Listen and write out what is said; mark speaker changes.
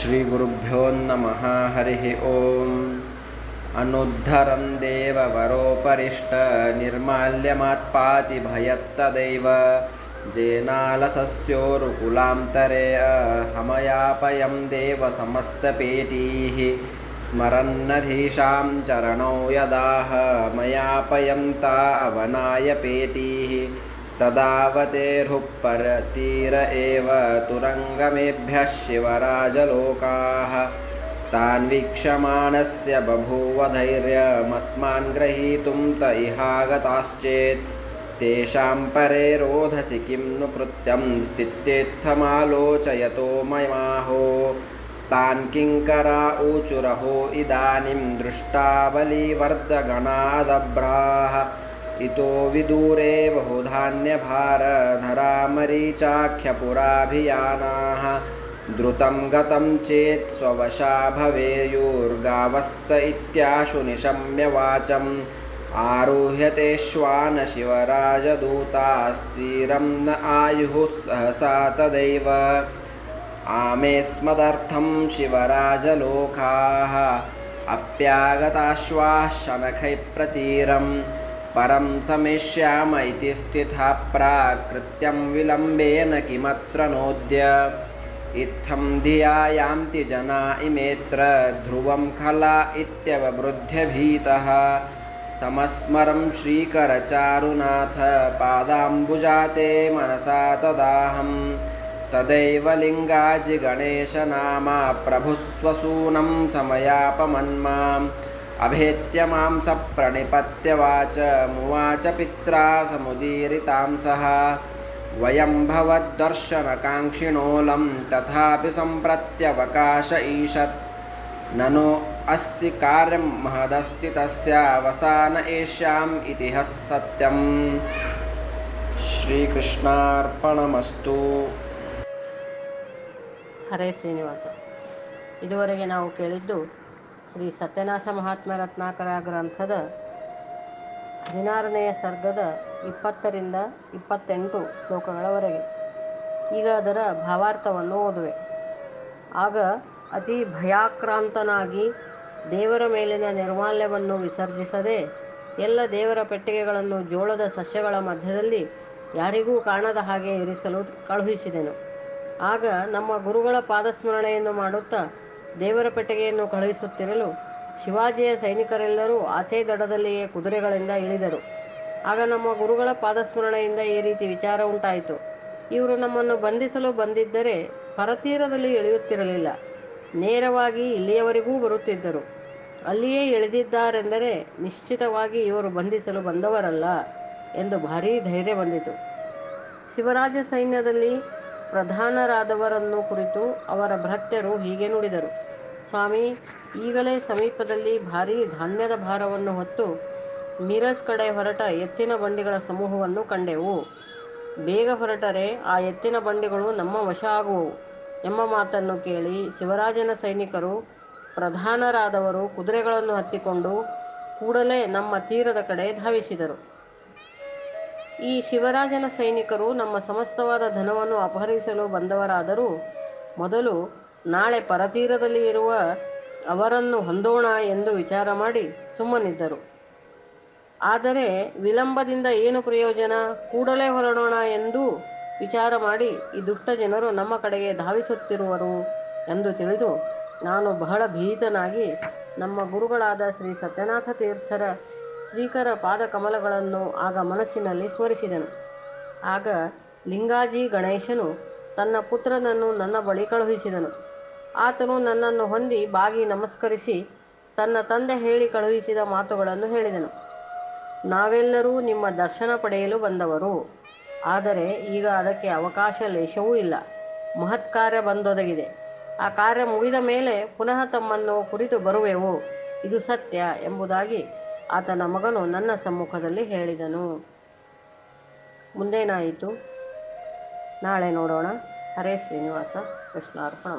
Speaker 1: श्रीगुरुभ्यो नमः हरिः ॐ अनुद्धरं देववरोपरिष्टनिर्माल्यमात्पाति भयत्तदैव। जेनालसस्योरुकुलान्तरे अहमयापयं देवसमस्तपेटीः स्मरन्नधीशां चरणौ यदाह मयापयन्ता अवनाय पेटीः तदावतेर्हुः परतीर एव तुरङ्गमेभ्यः शिवराजलोकाः। तान् वीक्षमाणस्य बभूव धैर्यमस्मान् ग्रहीतुं त इहागताश्चेत्। तेषां परे रोधसि किं नु कृत्यं स्थित्येत्थमालोचयतो ममाहो तान् किङ्करा ऊचुरहो इदानीं दृष्टावलीवर्दगणादभ्राः इतो विदूरे बहुधान्यभारधरामरीचाख्यपुराभियानाः। द्रुतं गतं चेत् स्ववशा भवेयुर्गावस्त इत्याशु निशम्य वाचम् आरुह्यतेष्वान शिवराजदूतास्तीरं न आयुः सहसा तदैव। आमेस्मदर्थं शिवराजलोकाः। अप्यागताश्वाः शनखैः प्रतीरं परं समेष्याम इति स्थिता प्राकृत्यं विलम्बेन किमत्र नोद्य? इत्थं धिया यान्ति जना इमेऽत्र ध्रुवं खला इत्यवबृध्य भीतः समस्मरं श्रीकरचारुनाथ पादाम्बुजाते मनसा तदाहं। तदैव लिङ्गाजिगणेशनामा प्रभुस्वसूनं समयापमन्माम् ಅಭೇತ್ಯ ಮಾಂಸ ಪ್ರಣಿಪತ್ಯವಾಚ ಮುವಾಚ ಪಿತ್ರ ಸಮುದೀರಿತಾಂ ಸಹ ವಯಂ ಭವದ್ದರ್ಶನಕಾಂಕ್ಷಿಣೋಲಂ ತಥಾಪಿ ಸಂಪ್ರತ್ಯವಕಾಶ ಈಶತ್ ನನು ಅಸ್ತಿ ಕಾರ್ಯಂ ಮಹದಸ್ತಿ ತಸ್ಯಾವಸಾನ ಏಷ್ಯಾಂ ಇತಿಹಸ್ ಸತ್ಯಂ ಶ್ರೀಕೃಷ್ಣಾರ್ಪಣಮಸ್ತು
Speaker 2: ಹರೇ ಶ್ರೀನಿವಾಸ ಇದುವರೆಗೆ ನಾವು ಕೇಳಿದ್ದು ಶ್ರೀ ಸತ್ಯನಾಥ ಮಹಾತ್ಮ ರತ್ನಾಕರ ಗ್ರಂಥದ ಹದಿನಾರನೆಯ ಸರ್ಗದ ಇಪ್ಪತ್ತರಿಂದ ಇಪ್ಪತ್ತೆಂಟು ಶ್ಲೋಕಗಳವರೆಗೆ. ಈಗ ಅದರ ಭಾವಾರ್ಥವನ್ನು ಓದುವೆ. ಆಗ ಅತಿ ಭಯಾಕ್ರಾಂತನಾಗಿ ದೇವರ ಮೇಲಿನ ನಿರ್ಮಾಲ್ಯವನ್ನು ವಿಸರ್ಜಿಸದೆ ಎಲ್ಲ ದೇವರ ಪೆಟ್ಟಿಗೆಗಳನ್ನು ಜೋಳದ ಸಸ್ಯಗಳ ಮಧ್ಯದಲ್ಲಿ ಯಾರಿಗೂ ಕಾಣದ ಹಾಗೆ ಇರಿಸಲು ಕಳುಹಿಸಿದೆನು. ಆಗ ನಮ್ಮ ಗುರುಗಳ ಪಾದಸ್ಮರಣೆಯನ್ನು ಮಾಡುತ್ತಾ ದೇವರ ಪೆಟ್ಟಿಗೆಯನ್ನು ಕಳುಹಿಸುತ್ತಿರಲು ಶಿವಾಜಿಯ ಸೈನಿಕರೆಲ್ಲರೂ ಆಚೆ ದಡದಲ್ಲಿಯೇ ಕುದುರೆಗಳಿಂದ ಇಳಿದರು. ಆಗ ನಮ್ಮ ಗುರುಗಳ ಪಾದಸ್ಮರಣೆಯಿಂದ ಈ ರೀತಿ ವಿಚಾರ ಉಂಟಾಯಿತು. ಇವರು ನಮ್ಮನ್ನು ಬಂಧಿಸಲು ಬಂದಿದ್ದರೆ ಪರತೀರದಲ್ಲಿ ಇಳಿಯುತ್ತಿರಲಿಲ್ಲ ನೇರವಾಗಿ ಇಲ್ಲಿಯವರೆಗೂ ಬರುತ್ತಿದ್ದರು. ಅಲ್ಲಿಯೇ ಇಳಿದಿದ್ದಾರೆಂದರೆ ನಿಶ್ಚಿತವಾಗಿ ಇವರು ಬಂಧಿಸಲು ಬಂದವರಲ್ಲ ಎಂದು ಭಾರೀ ಧೈರ್ಯ ಬಂದಿತು. ಶಿವರಾಜ ಸೈನ್ಯದಲ್ಲಿ ಪ್ರಧಾನರಾದವರನ್ನು ಕುರಿತು ಅವರ ಭೃತ್ಯರು ಹೀಗೆ ನುಡಿದರು. ಸ್ವಾಮಿ, ಈಗಲೇ ಸಮೀಪದಲ್ಲಿ ಭಾರೀ ಧಾನ್ಯದ ಭಾರವನ್ನು ಹೊತ್ತು ಮಿರಸ್ ಕಡೆ ಹೊರಟ ಎತ್ತಿನ ಬಂಡಿಗಳ ಸಮೂಹವನ್ನು ಕಂಡೆವು. ಬೇಗ ಹೊರಟರೆ ಆ ಎತ್ತಿನ ಬಂಡಿಗಳು ನಮ್ಮ ವಶ ಆಗುವವು ಎಂಬ ಮಾತನ್ನು ಕೇಳಿ ಶಿವರಾಜನ ಸೈನಿಕರು ಪ್ರಧಾನರಾದವರು ಕುದುರೆಗಳನ್ನು ಹತ್ತಿಕೊಂಡು ಕೂಡಲೇ ನಮ್ಮ ತೀರದ ಕಡೆ ಧಾವಿಸಿದರು. ಈ ಶಿವರಾಜನ ಸೈನಿಕರು ನಮ್ಮ ಸಮಸ್ತವಾದ ಧನವನ್ನು ಅಪಹರಿಸಲು ಬಂದವರಾದರೂ ಮೊದಲು ನಾಳೆ ಪರತೀರದಲ್ಲಿ ಇರುವ ಅವರನ್ನು ಹೊಂದೋಣ ಎಂದು ವಿಚಾರ ಮಾಡಿ ಸುಮ್ಮನಿದ್ದರು. ಆದರೆ ವಿಳಂಬದಿಂದ ಏನು ಪ್ರಯೋಜನ? ಕೂಡಲೇ ಹೊರಡೋಣ ಎಂದು ವಿಚಾರ ಮಾಡಿ ಈ ದುಷ್ಟ ಜನರು ನಮ್ಮ ಕಡೆಗೆ ಧಾವಿಸುತ್ತಿರುವರು ಎಂದು ತಿಳಿದು ನಾನು ಬಹಳ ಭೀತನಾಗಿ ನಮ್ಮ ಗುರುಗಳಾದ ಶ್ರೀ ಸತ್ಯನಾಥ ತೀರ್ಥರ ಶ್ರೀಕರ ಪಾದಕಮಲಗಳನ್ನು ಆಗ ಮನಸ್ಸಿನಲ್ಲಿ ಸ್ಮರಿಸಿದನು. ಆಗ ಲಿಂಗಾಜಿ ಗಣೇಶನು ತನ್ನ ಪುತ್ರನನ್ನು ನನ್ನ ಬಳಿ ಕಳುಹಿಸಿದನು. ಆತನು ನನ್ನನ್ನು ಹೊಂದಿ ಬಾಗಿ ನಮಸ್ಕರಿಸಿ ತನ್ನ ತಂದೆ ಹೇಳಿ ಕಳುಹಿಸಿದ ಮಾತುಗಳನ್ನು ಹೇಳಿದನು. ನಾವೆಲ್ಲರೂ ನಿಮ್ಮ ದರ್ಶನ ಪಡೆಯಲು ಬಂದವರು. ಆದರೆ ಈಗ ಅದಕ್ಕೆ ಅವಕಾಶ ಲೇಷವೂ ಇಲ್ಲ. ಮಹತ್ ಕಾರ್ಯ ಬಂದೊದಗಿದೆ. ಆ ಕಾರ್ಯ ಮುಗಿದ ಮೇಲೆ ಪುನಃ ತಮ್ಮನ್ನು ಕುರಿತು ಬರುವೆವು. ಇದು ಸತ್ಯ ಎಂಬುದಾಗಿ ಆತನ ಮಗನು ನನ್ನ ಸಮ್ಮುಖದಲ್ಲಿ ಹೇಳಿದನು. ಮುಂದೇನಾಯಿತು? ನಾಳೆ ನೋಡೋಣ. ಹರೇ ಶ್ರೀನಿವಾಸ ಕೃಷ್ಣಾರ್ಪಣ